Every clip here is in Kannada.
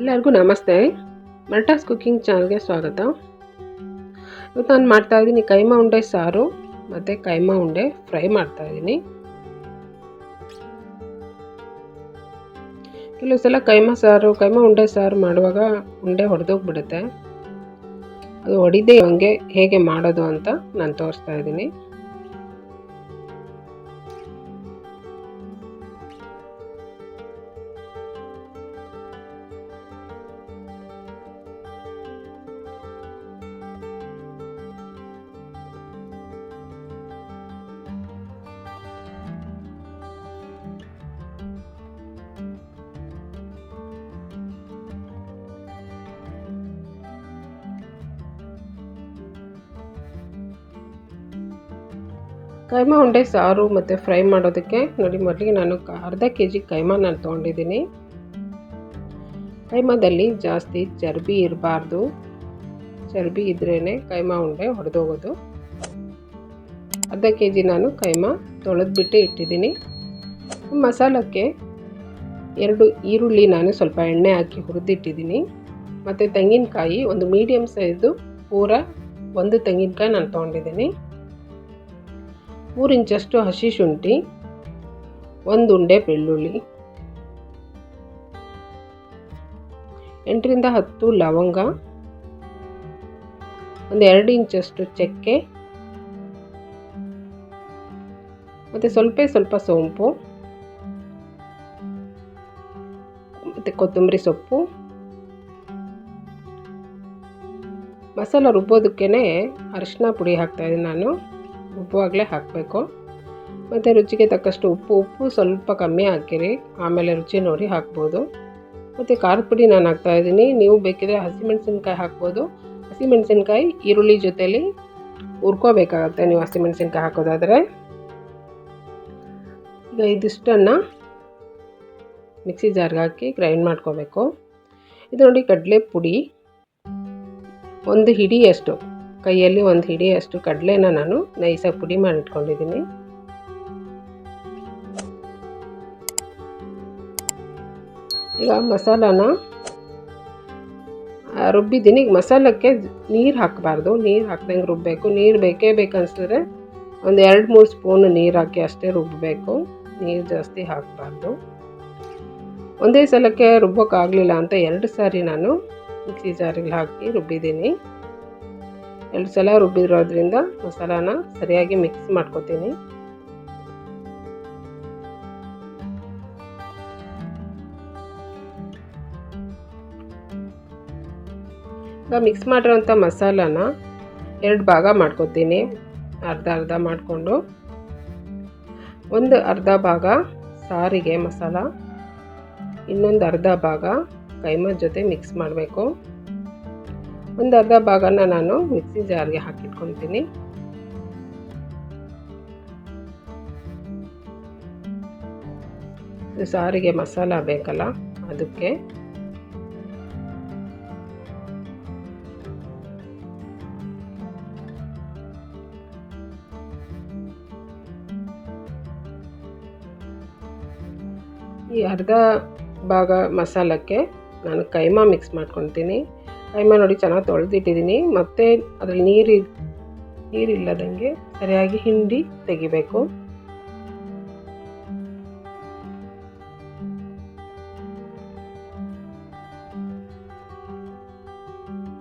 ಎಲ್ಲರಿಗೂ ನಮಸ್ತೆ. ಮಲ್ಟಾಸ್ ಕುಕ್ಕಿಂಗ್ ಚಾನಲ್ಗೆ ಸ್ವಾಗತ. ಇವತ್ತು ನಾನು ಮಾಡ್ತಾಯಿದ್ದೀನಿ ಕೈಮಾ ಉಂಡೆ ಸಾರು ಮತ್ತು ಕೈಮಾ ಉಂಡೆ ಫ್ರೈ ಮಾಡ್ತಾ ಇದ್ದೀನಿ. ಕೆಲವು ಸಲ ಕೈಮಾ ಸಾರು, ಕೈಮಾ ಉಂಡೆ ಸಾರು ಮಾಡುವಾಗ ಉಂಡೆ ಹೊಡೆದೋಗ್ಬಿಡುತ್ತೆ ಅದು ಹೊಡಿದೆ ಹಂಗೆ ಹೇಗೆ ಮಾಡೋದು ಅಂತ ನಾನು ತೋರಿಸ್ತಾ ಇದ್ದೀನಿ. ಕೈಮಾ ಉಂಡೆ ಸಾರು ಮತ್ತು ಫ್ರೈ ಮಾಡೋದಕ್ಕೆ ನೋಡಿ ಮೊದಲಿಗೆ ನಾನು ಅರ್ಧ ಕೆ ಜಿ ಕೈಮಾ ನಾನು ತೊಗೊಂಡಿದ್ದೀನಿ. ಕೈಮಾದಲ್ಲಿ ಜಾಸ್ತಿ ಚರ್ಬಿ ಇರಬಾರ್ದು. ಚರ್ಬಿ ಇದ್ರೇ ಕೈಮಾ ಉಂಡೆ ಹೊಡೆದೋಗೋದು ಅರ್ಧ ಕೆ ಜಿ ನಾನು ಕೈಮಾ ತೊಳೆದ್ಬಿಟ್ಟು ಇಟ್ಟಿದ್ದೀನಿ. ಮಸಾಲಕ್ಕೆ ಎರಡು ಈರುಳ್ಳಿ ನಾನು ಸ್ವಲ್ಪ ಎಣ್ಣೆ ಹಾಕಿ ಹುರಿದಿಟ್ಟಿದ್ದೀನಿ. ಮತ್ತು ತೆಂಗಿನಕಾಯಿ ಒಂದು ಮೀಡಿಯಮ್ ಸೈಜು ಪೂರ ಒಂದು ತೆಂಗಿನಕಾಯಿ ನಾನು ತೊಗೊಂಡಿದ್ದೀನಿ. ಮೂರು ಇಂಚಷ್ಟು ಹಸಿ ಶುಂಠಿ, ಒಂದು ಉಂಡೆ ಬೆಳ್ಳುಳ್ಳಿ, ಎಂಟರಿಂದ ಹತ್ತು ಲವಂಗ, ಒಂದು ಎರಡು ಇಂಚಷ್ಟು ಚಕ್ಕೆ, ಮತ್ತು ಸ್ವಲ್ಪ ಸ್ವಲ್ಪ ಸೋಂಪು, ಮತ್ತು ಕೊತ್ತಂಬರಿ ಸೊಪ್ಪು. ಮಸಾಲ ರುಬ್ಬೋದಕ್ಕೇ ಅರಿಶಿನ ಪುಡಿ ಹಾಕ್ತಾಯಿದ್ದೀನಿ ನಾನು. ರುಬ್ಬುವಾಗಲೇ ಹಾಕಬೇಕು. ಮತ್ತು ರುಚಿಗೆ ತಕ್ಕಷ್ಟು ಉಪ್ಪು ಉಪ್ಪು ಸ್ವಲ್ಪ ಕಮ್ಮಿ ಹಾಕಿರಿ. ಆಮೇಲೆ ರುಚಿ ನೋಡಿ ಹಾಕ್ಬೋದು. ಮತ್ತು ಖಾರದ ಪುಡಿ ನಾನು ಹಾಕ್ತಾಯಿದ್ದೀನಿ ನೀವು ಬೇಕಿದ್ರೆ ಹಸಿಮೆಣಸಿನ್ಕಾಯಿ ಹಾಕ್ಬೋದು. ಹಸಿಮೆಣಸಿನ್ಕಾಯಿ ಈರುಳ್ಳಿ ಜೊತೆಲಿ ಹುರ್ಕೋಬೇಕಾಗತ್ತೆ. ನೀವು ಹಸಿಮೆಣಸಿನ್ಕಾಯಿ ಹಾಕೋದಾದರೆ. ಈಗ ಇದಿಷ್ಟನ್ನು ಮಿಕ್ಸಿ ಜಾರ್ಗೆ ಹಾಕಿ ಗ್ರೈಂಡ್ ಮಾಡ್ಕೋಬೇಕು. ಇದು ನೋಡಿ ಕಡಲೆ ಪುಡಿ ಒಂದು ಹಿಡಿಯಷ್ಟು. ಕೈಯಲ್ಲಿ ಒಂದು ಹಿಡಿಯಷ್ಟು ಕಡಲೆನ ನಾನು ನೈಸಾಗಿ ಪುಡಿ ಮಾಡಿಟ್ಕೊಂಡಿದ್ದೀನಿ. ಈಗ ಮಸಾಲಾನ ರುಬ್ಬಿದ್ದೀನಿ. ಈಗ ಮಸಾಲಕ್ಕೆ ನೀರು ಹಾಕಬಾರ್ದು. ನೀರು ಹಾಕ್ದಂಗೆ ರುಬ್ಬಬೇಕು ನೀರು ಬೇಕೇ ಬೇಕನ್ಸಿದ್ರೆ ಒಂದು ಎರಡು, ಮೂರು ಸ್ಪೂನ್ ನೀರು ಹಾಕಿ ಅಷ್ಟೇ ರುಬ್ಬಬೇಕು ನೀರು ಜಾಸ್ತಿ ಹಾಕಬಾರ್ದು. ಒಂದೇ ಸಲಕ್ಕೆ ರುಬ್ಬೋಕ್ಕಾಗಲಿಲ್ಲ ಅಂತ ಎರಡು ಸಾರಿ ನಾನು ಮಿಕ್ಸಿ ಜಾರಿಗೆ ಹಾಕಿ ರುಬ್ಬಿದ್ದೀನಿ. ಎರಡು ಸಲ ರುಬ್ಬಿರೋದ್ರಿಂದ ಮಸಾಲಾನ ಸರಿಯಾಗಿ ಮಿಕ್ಸ್ ಮಾಡ್ಕೊತೀನಿ. ಈಗ ಮಿಕ್ಸ್ ಮಾಡಿರೋಂಥ ಮಸಾಲಾನ ಎರಡು ಭಾಗ ಮಾಡ್ಕೊತೀನಿ. ಅರ್ಧ ಅರ್ಧ ಮಾಡಿಕೊಂಡು. ಒಂದು ಅರ್ಧ ಭಾಗ ಸಾರಿಗೆ ಮಸಾಲ, ಇನ್ನೊಂದು ಅರ್ಧ ಭಾಗ ಕೈಮಾ ಜೊತೆ ಮಿಕ್ಸ್ ಮಾಡಬೇಕು. ಒಂದು ಅರ್ಧ ಭಾಗನ ನಾನು ಮಿಕ್ಸಿ ಜಾರ್ಗೆ ಹಾಕಿಟ್ಕೊತೀನಿ ಸಾರಿಗೆ ಮಸಾಲ ಬೇಕಲ್ಲ, ಅದಕ್ಕೆ. ಈ ಅರ್ಧ ಭಾಗ ಮಸಾಲಕ್ಕೆ ನಾನು ಕೈಮಾ ಮಿಕ್ಸ್ ಮಾಡ್ಕೊತೀನಿ ಕೈಮಾ ನೋಡಿ ಚೆನ್ನಾಗಿ ತೊಳೆದಿಟ್ಟಿದ್ದೀನಿ ಮತ್ತು ಅದರಲ್ಲಿ ನೀರು ನೀರಿಲ್ಲದಂಗೆ ಸರಿಯಾಗಿ ಹಿಂಡಿ ತೆಗಿಬೇಕು.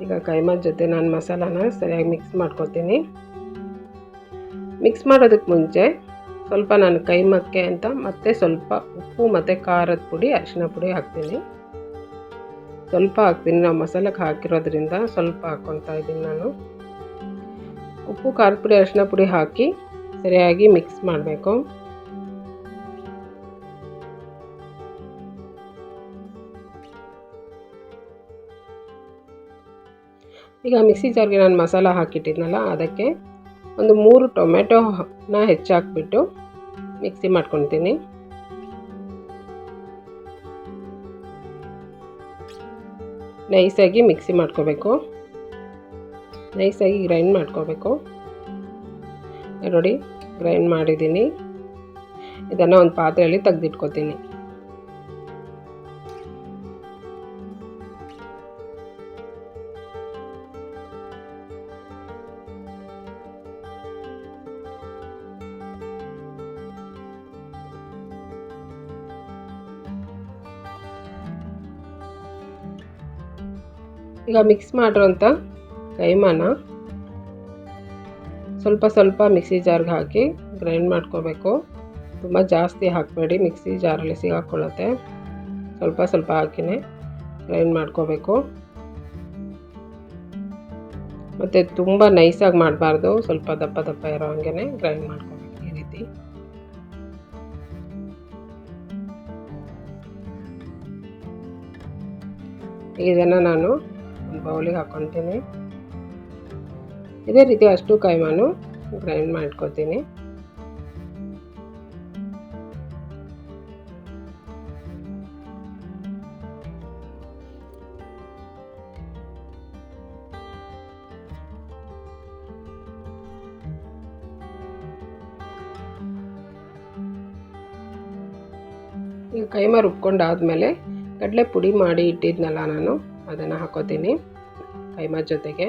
ಈಗ ಕೈಮಾ ಜೊತೆ ನಾನು ಮಸಾಲಾನ ಸರಿಯಾಗಿ ಮಿಕ್ಸ್ ಮಾಡ್ಕೊತೀನಿ. ಮಿಕ್ಸ್ ಮಾಡೋದಕ್ಕೆ ಮುಂಚೆ ಸ್ವಲ್ಪ ನಾನು ಕೈಮಕ್ಕೆ ಅಂತ ಮತ್ತೆ ಸ್ವಲ್ಪ ಉಪ್ಪು ಮತ್ತು ಖಾರದ ಪುಡಿ, ಅರಿಶಿನ ಪುಡಿ ಹಾಕ್ತೀನಿ. ಸ್ವಲ್ಪ ಹಾಕ್ತೀನಿ. ನಾವು ಮಸಾಲಕ್ಕೆ ಹಾಕಿರೋದ್ರಿಂದ ಸ್ವಲ್ಪ ಹಾಕ್ಕೊತಾ ಇದ್ದೀನಿ ನಾನು. ಉಪ್ಪು, ಖಾರದ ಪುಡಿ, ಅರಿಶಿನ ಪುಡಿ ಹಾಕಿ ಸರಿಯಾಗಿ ಮಿಕ್ಸ್ ಮಾಡಬೇಕು. ಈಗ ಮಿಕ್ಸಿ ಜಾರ್ಗೆ ನಾನು ಮಸಾಲ ಹಾಕಿಟ್ಟಿದ್ನಲ್ಲ, ಅದಕ್ಕೆ ಒಂದು ಮೂರು ಟೊಮೆಟೊನ ಹೆಚ್ಚಾಕ್ಬಿಟ್ಟು ಮಿಕ್ಸಿ ಮಾಡ್ಕೊತೀನಿ ನೈಸಾಗಿ ಮಿಕ್ಸಿ ಮಾಡ್ಕೋಬೇಕು. ನೈಸಾಗಿ ಗ್ರೈಂಡ್ ಮಾಡ್ಕೋಬೇಕು. ನೋಡಿ ಗ್ರೈಂಡ್ ಮಾಡಿದ್ದೀನಿ. ಇದನ್ನು ಒಂದು ಪಾತ್ರೆಯಲ್ಲಿ ತೆಗೆದಿಟ್ಕೋತೀನಿ. ಈಗ ಮಿಕ್ಸ್ ಮಾಡಿರೋಂಥ ಕೈಮಾನ. ಸ್ವಲ್ಪ ಸ್ವಲ್ಪ ಮಿಕ್ಸಿ ಜಾರ್ಗೆ ಹಾಕಿ ಗ್ರೈಂಡ್ ಮಾಡ್ಕೋಬೇಕು. ತುಂಬ ಜಾಸ್ತಿ ಹಾಕಬೇಡಿ ಮಿಕ್ಸಿ ಜಾರಲ್ಲಿ ಸಿಗಾಕೊಳ್ಳುತ್ತೆ. ಸ್ವಲ್ಪ ಸ್ವಲ್ಪ ಹಾಕಿನೇ ಗ್ರೈಂಡ್ ಮಾಡ್ಕೋಬೇಕು. ಮತ್ತು ತುಂಬ ನೈಸಾಗಿ ಮಾಡಬಾರ್ದು, ಸ್ವಲ್ಪ ದಪ್ಪ ದಪ್ಪ ಇರೋ ಹಂಗೆ ಗ್ರೈಂಡ್ ಮಾಡ್ಕೋಬೇಕು ಈ ರೀತಿ. ಇದನ್ನು ನಾನು ಬೌಲಿಗೆ ಹಾಕ್ಕೊತೀನಿ ಇದೇ ರೀತಿ ಅಷ್ಟು ಕೈಮಾನು ಗ್ರೈಂಡ್ ಮಾಡ್ಕೊತೀನಿ ಈಗ ಕೈಮಾ ರುಬ್ಕೊಂಡಾದ್ಮೇಲೆ ಕಡಲೆ ಪುಡಿ ಮಾಡಿ ಇಟ್ಟಿದ್ನಲ್ಲ ನಾನು. ಅದನ್ನು ಹಾಕೋತೀನಿ. ಕೈಮಾ ಜೊತೆಗೆ.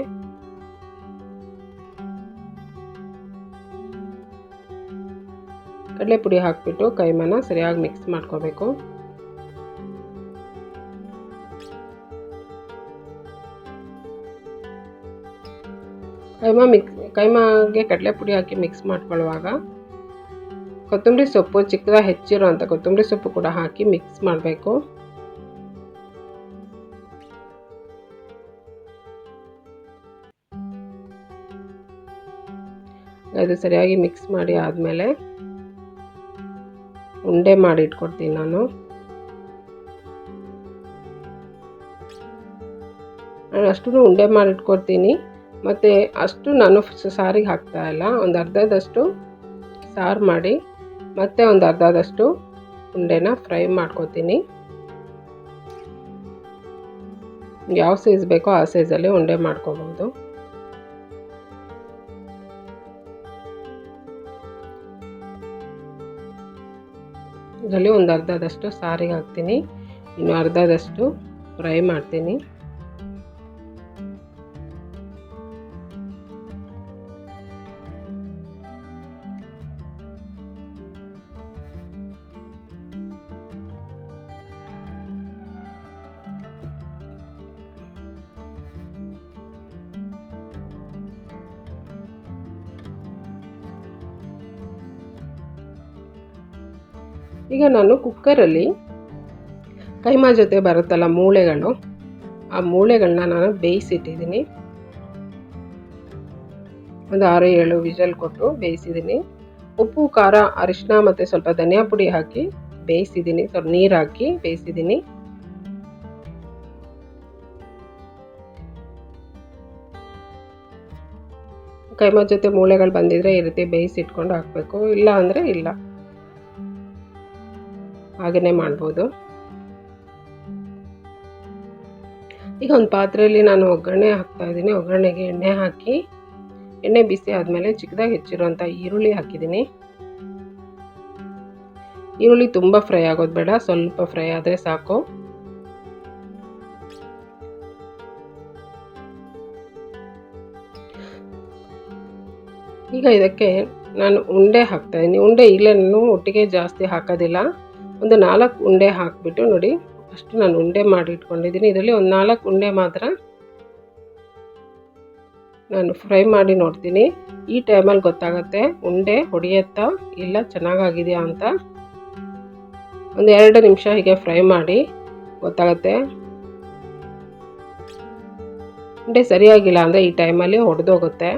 ಕಡಲೆ ಪುಡಿ ಹಾಕಿಬಿಟ್ಟು ಕೈಮನ ಸರಿಯಾಗಿ ಮಿಕ್ಸ್ ಮಾಡ್ಕೋಬೇಕು. ಕೈಮಾ ಮಿಕ್ಸ್ ಕೈಮಾಗೆ ಕಡಲೆ ಪುಡಿ ಹಾಕಿ ಮಿಕ್ಸ್ ಮಾಡ್ಕೊಳ್ಳುವಾಗ ಕೊತ್ತಂಬರಿ ಸೊಪ್ಪು ಚಿಕ್ಕದಾಗಿ ಹೆಚ್ಚಿರೋ ಅಂಥ ಕೊತ್ತಂಬರಿ ಸೊಪ್ಪು ಕೂಡ ಹಾಕಿ ಮಿಕ್ಸ್ ಮಾಡಬೇಕು. ಅದು ಸರಿಯಾಗಿ ಮಿಕ್ಸ್ ಮಾಡಿ ಆದಮೇಲೆ ಉಂಡೆ ಮಾಡಿ ಇಟ್ಕೊಡ್ತೀನಿ ನಾನು. ಅಷ್ಟು ಉಂಡೆ ಮಾಡಿ ಇಟ್ಕೊಡ್ತೀನಿ. ಮತ್ತು ಅಷ್ಟು ನಾನು ಸಾರಿಗೆ ಹಾಕ್ತಾ ಇಲ್ಲ. ಒಂದು ಅರ್ಧದಷ್ಟು ಸಾರು ಮಾಡಿ, ಮತ್ತು ಒಂದು ಅರ್ಧದಷ್ಟು ಉಂಡೆನ ಫ್ರೈ ಮಾಡ್ಕೊತೀನಿ. ಯಾವ ಸೈಜ್ ಬೇಕೋ ಆ ಸೈಜಲ್ಲಿ ಉಂಡೆ ಮಾಡ್ಕೋಬೋದು. ಇದರಲ್ಲಿ ಒಂದು ಅರ್ಧದಷ್ಟು ಸಾರಿಗೆ ಹಾಕ್ತೀನಿ. ಇನ್ನು ಅರ್ಧದಷ್ಟು ಫ್ರೈ ಮಾಡ್ತೀನಿ. ಈಗ ನಾನು ಕುಕ್ಕರಲ್ಲಿ ಕೈಮಾ ಜೊತೆ ಬರುತ್ತಲ್ಲ ಮೂಳೆಗಳು. ಆ ಮೂಳೆಗಳನ್ನ ನಾನು ಬೇಯಿಸಿಟ್ಟಿದ್ದೀನಿ. ಒಂದು ಆರು ಏಳು ವಿಜಲ್ ಕೊಟ್ಟು ಬೇಯಿಸಿದ್ದೀನಿ. ಉಪ್ಪು, ಖಾರ ಅರಿಶಿನ ಮತ್ತು ಸ್ವಲ್ಪ ಧನಿಯಾ ಪುಡಿ ಹಾಕಿ ಬೇಯಿಸಿದ್ದೀನಿ. ಸ್ವಲ್ಪ ನೀರು ಹಾಕಿ ಬೇಯಿಸಿದ್ದೀನಿ. ಕೈಮಾ ಜೊತೆ ಮೂಳೆಗಳು ಬಂದಿದ್ರೆ ಈ ರೀತಿ ಬೇಯಿಸಿಟ್ಕೊಂಡು ಹಾಕಬೇಕು. ಇಲ್ಲ ಅಂದರೆ ಇಲ್ಲ. ಹಾಗೆಯೇ ಮಾಡ್ಬೋದು. ಈಗ ಒಂದು ಪಾತ್ರೆಯಲ್ಲಿ ನಾನು ಒಗ್ಗರಣೆ ಹಾಕ್ತಾ ಇದ್ದೀನಿ. ಒಗ್ಗರಣೆಗೆ ಎಣ್ಣೆ ಹಾಕಿ, ಎಣ್ಣೆ ಬಿಸಿ ಆದಮೇಲೆ ಚಿಕ್ಕದಾಗಿ ಹೆಚ್ಚಿರುವಂಥ ಈರುಳ್ಳಿ ಹಾಕಿದ್ದೀನಿ. ಈರುಳ್ಳಿ ತುಂಬ ಫ್ರೈ ಆಗೋದು ಬೇಡ, ಸ್ವಲ್ಪ ಫ್ರೈ ಆದರೆ ಸಾಕು. ಈಗ ಇದಕ್ಕೆ ನಾನು ಉಂಡೆ ಹಾಕ್ತಾಯಿದ್ದೀನಿ ಉಂಡೆ ಇಲ್ಲೇನೂ ನಾನು ಒಟ್ಟಿಗೆ ಜಾಸ್ತಿ ಹಾಕೋದಿಲ್ಲ. ಒಂದು ನಾಲ್ಕು ಉಂಡೆ ಹಾಕಿಬಿಟ್ಟು ನೋಡಿ ಫಸ್ಟ್ ನಾನು ಉಂಡೆ ಮಾಡಿ ಇಟ್ಕೊಂಡಿದ್ದೀನಿ. ಇದರಲ್ಲಿ ಒಂದು ನಾಲ್ಕು ಉಂಡೆ ಮಾತ್ರ ನಾನು ಫ್ರೈ ಮಾಡಿ ನೋಡ್ತೀನಿ. ಈ ಟೈಮಲ್ಲಿ ಗೊತ್ತಾಗುತ್ತೆ ಉಂಡೆ ಹೊಡಿಯತ್ತಾ ಇಲ್ಲ ಚೆನ್ನಾಗಾಗಿದೆಯಾ ಅಂತ. ಒಂದು ಎರಡು ನಿಮಿಷ ಹೀಗೆ ಫ್ರೈ ಮಾಡಿ ಗೊತ್ತಾಗುತ್ತೆ. ಉಂಡೆ ಸರಿಯಾಗಿಲ್ಲ ಅಂದರೆ ಈ ಟೈಮಲ್ಲಿ ಹೊಡೆದೋಗುತ್ತೆ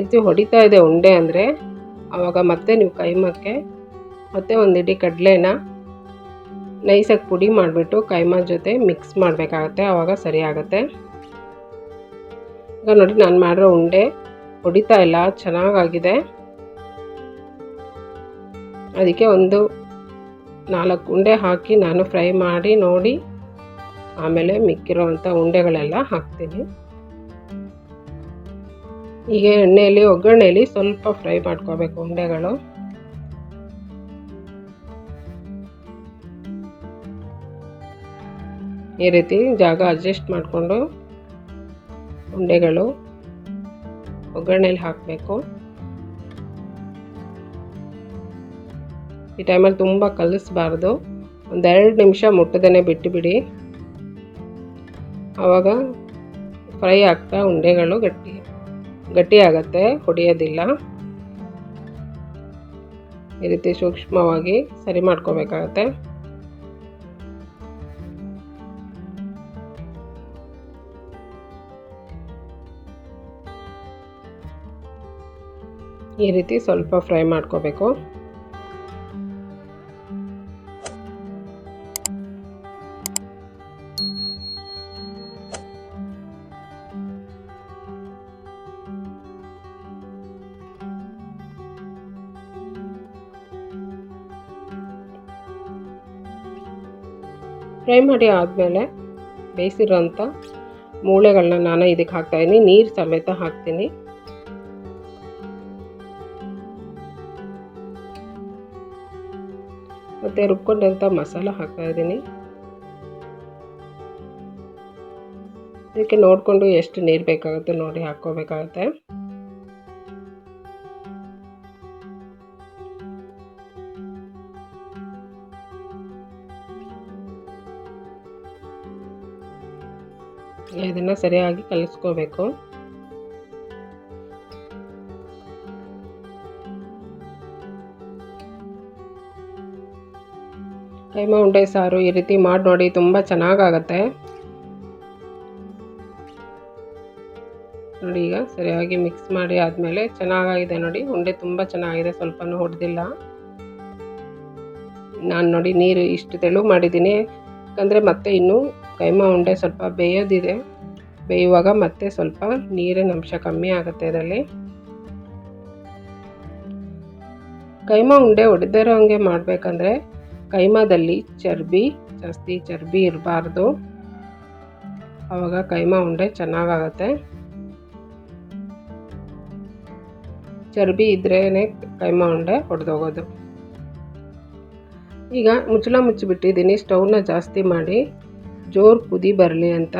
ಇದು ಹೊಡಿತಾ ಇದೆ ಉಂಡೆ ಅಂದರೆ ಆವಾಗ ಮತ್ತೆ ನೀವು ಕೈಮಕ್ಕೆ ಮತ್ತು ಒಂದು ಇಡೀ ಕಡಲೆನ ನೈಸಾಗಿ ಪುಡಿ ಮಾಡಿಬಿಟ್ಟು ಕೈಮಾ ಜೊತೆ ಮಿಕ್ಸ್ ಮಾಡಬೇಕಾಗತ್ತೆ ಆವಾಗ ಸರಿ ಆಗುತ್ತೆ. ಈಗ ನೋಡಿ ನಾನು ಮಾಡಿರೋ ಉಂಡೆ ಹೊಡಿತಾ ಇಲ್ಲ, ಚೆನ್ನಾಗಾಗಿದೆ. ಅದಕ್ಕೆ ಒಂದು ನಾಲ್ಕು ಉಂಡೆ ಹಾಕಿ ನಾನು ಫ್ರೈ ಮಾಡಿ ನೋಡಿ, ಆಮೇಲೆ ಮಿಕ್ಕಿರೋವಂಥ ಉಂಡೆಗಳೆಲ್ಲ ಹಾಕ್ತೀನಿ. ಈಗ ಎಣ್ಣೆಯಲ್ಲಿ, ಒಗ್ಗರಣೆಯಲ್ಲಿ ಸ್ವಲ್ಪ ಫ್ರೈ ಮಾಡ್ಕೋಬೇಕು ಉಂಡೆಗಳು. ಈ ರೀತಿ ಜಾಗ ಅಡ್ಜಸ್ಟ್ ಮಾಡಿಕೊಂಡು ಉಂಡೆಗಳು ಒಗ್ಗರಣೆಯಲ್ಲಿ ಹಾಕಬೇಕು. ಈ ಟೈಮಲ್ಲಿ ತುಂಬ ಕಲಿಸ್ಬಾರ್ದು. ಒಂದೆರಡು ನಿಮಿಷ ಮುಟ್ಟದೇ ಬಿಟ್ಟುಬಿಡಿ ಆವಾಗ ಫ್ರೈ ಆಗ್ತಾ ಉಂಡೆಗಳು ಗಟ್ಟಿ ಗಟ್ಟಿ ಆಗುತ್ತೆ, ಹೊಡೆಯೋದಿಲ್ಲ. ಈ ರೀತಿ ಸೂಕ್ಷ್ಮವಾಗಿ ಸರಿ ಮಾಡ್ಕೋಬೇಕಾಗತ್ತೆ. ಈ ರೀತಿ ಸ್ವಲ್ಪ ಫ್ರೈ ಮಾಡ್ಕೋಬೇಕು. ಫ್ರೈ ಮಾಡಿ ಆದಮೇಲೆ ಬೇಯಿಸಿರೋಂಥ ಮೂಳೆಗಳನ್ನ ನಾನು ಇದಕ್ಕೆ ಹಾಕ್ತಾಯಿದ್ದೀನಿ ನೀರು ಸಮೇತ ಹಾಕ್ತೀನಿ. ಮತ್ತು ರುಬ್ಕೊಂಡಿರೋಂಥ ಮಸಾಲ ಹಾಕ್ತಾಯಿದ್ದೀನಿ ಇದಕ್ಕೆ ನೋಡಿಕೊಂಡು ಎಷ್ಟು ನೀರು ಬೇಕಾಗುತ್ತೆ ನೋಡಿ ಹಾಕ್ಕೋಬೇಕಾಗತ್ತೆ. ಇದನ್ನು ಸರಿಯಾಗಿ ಕಲಿಸ್ಕೋಬೇಕು. ಕೈಮಾ ಉಂಡೆ ಸಾರು ಈ ರೀತಿ ಮಾಡಿ ನೋಡಿ, ತುಂಬ ಚೆನ್ನಾಗಾಗತ್ತೆ. ನೋಡಿ ಈಗ ಸರಿಯಾಗಿ ಮಿಕ್ಸ್ ಮಾಡಿ ಆದಮೇಲೆ ಚೆನ್ನಾಗಾಗಿದೆ ನೋಡಿ. ಉಂಡೆ ತುಂಬ ಚೆನ್ನಾಗಿದೆ, ಸ್ವಲ್ಪನೂ ಹೊಡೆದಿಲ್ಲ ನಾನು ನೋಡಿ ನೀರು ಇಷ್ಟು ತೆಳು ಮಾಡಿದ್ದೀನಿ. ಯಾಕಂದರೆ ಮತ್ತೆ ಇನ್ನೂ ಕೈಮಾ ಉಂಡೆ ಸ್ವಲ್ಪ ಬೇಯೋದಿದೆ. ಬೇಯುವಾಗ ಮತ್ತೆ ಸ್ವಲ್ಪ ನೀರಿನ ಅಂಶ ಕಮ್ಮಿ ಆಗುತ್ತೆ ಇದರಲ್ಲಿ. ಕೈಮಾ ಉಂಡೆ ಹೊಡೆದಿರೋ ಹಂಗೆ ಮಾಡಬೇಕಂದ್ರೆ ಕೈಮಾದಲ್ಲಿ ಚರ್ಬಿ, ಜಾಸ್ತಿ ಚರ್ಬಿ ಇರಬಾರ್ದು. ಆವಾಗ ಕೈಮಾ ಉಂಡೆ ಚೆನ್ನಾಗಾಗತ್ತೆ. ಚರ್ಬಿ ಇದ್ರೇ ಕೈಮಾ ಉಂಡೆ ಹೊಡೆದೋಗೋದು ಈಗ ಮುಚ್ಚಳ ಮುಚ್ಚಿಬಿಟ್ಟಿದ್ದೀನಿ, ಸ್ಟೌವ್ನ ಜಾಸ್ತಿ ಮಾಡಿ. ಜೋರು ಕುದಿ ಬರಲಿ ಅಂತ.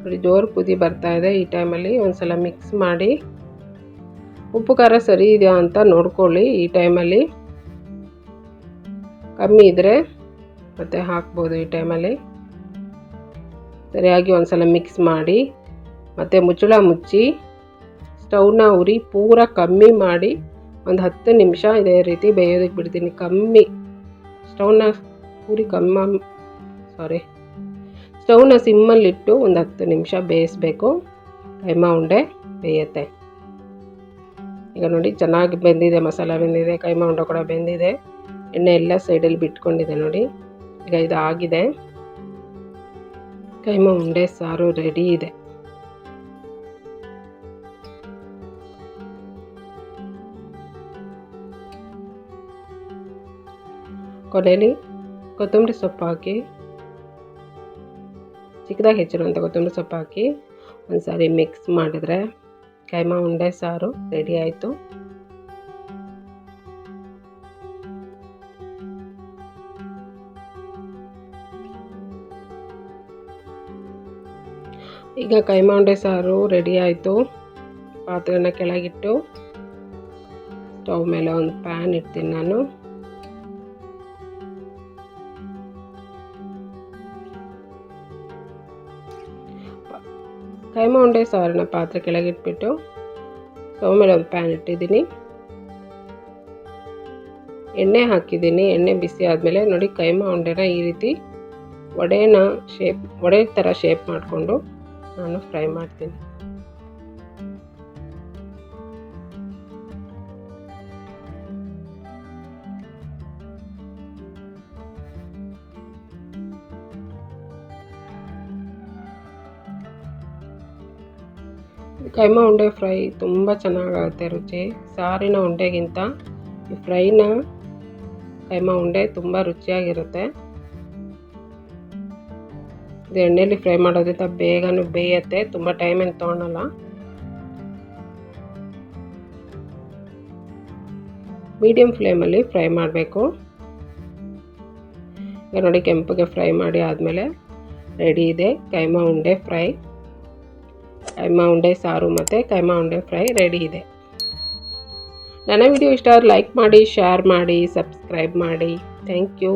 ನೋಡಿ, ಜೋರು ಕುದಿ ಬರ್ತಾ ಇದೆ ಈ ಟೈಮಲ್ಲಿ. ಒಂದು ಸಲ ಮಿಕ್ಸ್ ಮಾಡಿ. ಉಪ್ಪು ಖಾರ ಸರಿ ಇದೆಯಾ ಅಂತ ನೋಡ್ಕೊಳ್ಳಿ ಈ ಟೈಮಲ್ಲಿ. ಕಮ್ಮಿ ಇದ್ದರೆ ಮತ್ತೆ ಹಾಕ್ಬೋದು ಈ ಟೈಮಲ್ಲಿ. ಸರಿಯಾಗಿ ಒಂದು ಸಲ ಮಿಕ್ಸ್ ಮಾಡಿ, ಮತ್ತು ಮುಚ್ಚಳ ಮುಚ್ಚಿ, ಸ್ಟೌವ್ನ ಉರಿ ಪೂರ ಕಮ್ಮಿ ಮಾಡಿ ಒಂದು ಹತ್ತು ನಿಮಿಷ ಇದೇ ರೀತಿ ಬೇಯೋದಕ್ಕೆ ಬಿಡ್ತೀನಿ. ಕಮ್ಮಿ ಸ್ಟೌವ್ನ ಉರಿ ಕಮ್ಮ ಸಾರಿ ಸ್ಟೌವ್ನ ಸಿಮ್ಮಲ್ಲಿಟ್ಟು ಒಂದು ಹತ್ತು ನಿಮಿಷ ಬೇಯಿಸ್ಬೇಕು. ಕೈಮ ಉಂಡೆ ಬೇಯುತ್ತೆ. ಈಗ ನೋಡಿ ಚೆನ್ನಾಗಿ ಬೆಂದಿದೆ, ಮಸಾಲ ಬೆಂದಿದೆ, ಕೈಮ ಉಂಡೆ ಕೂಡ ಬೆಂದಿದೆ. ಎಣ್ಣೆ ಎಲ್ಲ ಸೈಡಲ್ಲಿ ಬಿಟ್ಕೊಂಡಿದೆ ನೋಡಿ. ಈಗ ಇದು ಆಗಿದೆ ಕೈಮ ಉಂಡೆ, ಸಾರು ರೆಡಿ ಇದೆ. ಕೊನೆಯಲ್ಲಿ ಕೊತ್ತಂಬರಿ ಸೊಪ್ಪು ಹಾಕಿ. ಚಿಕ್ಕದಾಗಿ ಹೆಚ್ಚಿರುವಂಥ ಕೊತ್ತಂಬರಿ ಸೊಪ್ಪು ಹಾಕಿ ಒಂದು ಸಾರಿ ಮಿಕ್ಸ್ ಮಾಡಿದ್ರೆ ಕೈಮ ಉಂಡೆ, ಸಾರು ರೆಡಿ ಆಯಿತು. ಈಗ ಕೈಮಾ ಉಂಡೆ ಸಾರು ರೆಡಿ ಆಯಿತು. ಪಾತ್ರೆನ ಕೆಳಗಿಟ್ಟು ಸ್ಟವ್ ಮೇಲೆ ಒಂದು ಪ್ಯಾನ್ ಇಡ್ತೀನಿ ನಾನು. ಕೈಮಾ ಉಂಡೆ ಸಾರನ್ನ ಪಾತ್ರೆ ಕೆಳಗಿಟ್ಬಿಟ್ಟು ಸ್ಟವ್ ಮೇಲೆ ಒಂದು ಪ್ಯಾನ್ ಇಟ್ಟಿದ್ದೀನಿ. ಎಣ್ಣೆ ಹಾಕಿದ್ದೀನಿ. ಎಣ್ಣೆ ಬಿಸಿ ಆದಮೇಲೆ ನೋಡಿ ಕೈಮಾ ಉಂಡೆನ ಈ ರೀತಿ ವಡೆನ ಶೇಪ್ ವಡೆ ಥರ ಶೇಪ್ ಮಾಡಿಕೊಂಡು ನಾನು ಫ್ರೈ ಮಾಡ್ತೀನಿ. ಕೈಮಾ ಉಂಡೆ ಫ್ರೈ ತುಂಬ ಚೆನ್ನಾಗಾಗುತ್ತೆ ರುಚಿ. ಸಾರಿನ ಉಂಡೆಗಿಂತ ಈ ಫ್ರೈನ ಕೈಮಾ ಉಂಡೆ ತುಂಬ ರುಚಿಯಾಗಿರುತ್ತೆ. ಇದು ಎಣ್ಣೆಲಿ ಫ್ರೈ ಮಾಡೋದ್ರಿಂದ ಬೇಗನೂ ಬೇಯತ್ತೆ, ತುಂಬ ಟೈಮ್ ಏನು ತೊಗೊಳಲ್ಲ. ಮೀಡಿಯಮ್ ಫ್ಲೇಮಲ್ಲಿ ಫ್ರೈ ಮಾಡಬೇಕು. ಈಗ ನೋಡಿ ಕೆಂಪಗೆ ಫ್ರೈ ಮಾಡಿ ಆದಮೇಲೆ ರೆಡಿ ಇದೆ. ಕೈಮಾ ಉಂಡೆ ಫ್ರೈ. ಕೈಮಾ ಉಂಡೆ, ಸಾರು ಮತ್ತು ಕೈಮಾ ಉಂಡೆ ಫ್ರೈ ರೆಡಿ ಇದೆ. ನನ್ನ ವಿಡಿಯೋ ಇಷ್ಟ ಲೈಕ್ ಮಾಡಿ ಶೇರ್ ಮಾಡಿ ಸಬ್ಸ್ಕ್ರೈಬ್ ಮಾಡಿ. Thank you